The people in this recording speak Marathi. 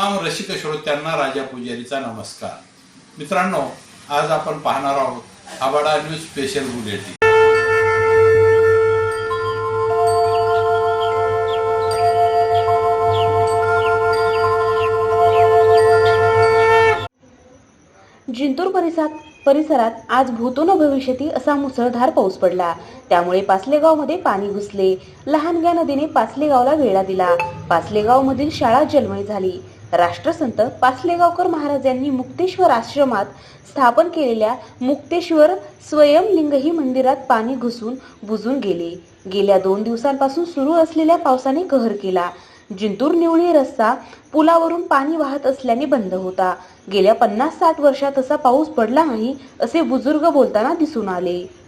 रसिक श्रोत्यांना राजा पुजारीचा नमस्कार. मित्रांनो आज आपण पाहणार आहोत आबाडा न्यूज स्पेशल बुलेटिन. जिंतूर परिसरात परिसरात आज भूतो न भविष्यती असा मुसळधार पाऊस पडला. त्यामुळे पाचलेगावमध्ये पाणी घुसले. लहानग्या नदीने पाचलेगावला वेढा दिला. पाचलेगाव मधील शाळा जलमय झाली. राष्ट्रसंत पाचलेगावकर महाराजांनी मुक्तेश्वर आश्रमात स्थापन केलेल्या मुक्तेश्वर स्वयंलिंगही मंदिरात पाणी घुसून बुजून गेले. गेल्या दोन दिवसांपासून सुरू असलेल्या पावसाने कहर केला. जिंतूर निवळी रस्ता पुलावरून पाणी वाहत असल्याने बंद होता. गेल्या पन्नास साठ वर्षात असा पाऊस पडला नाही असे बुजुर्ग बोलताना दिसून आले.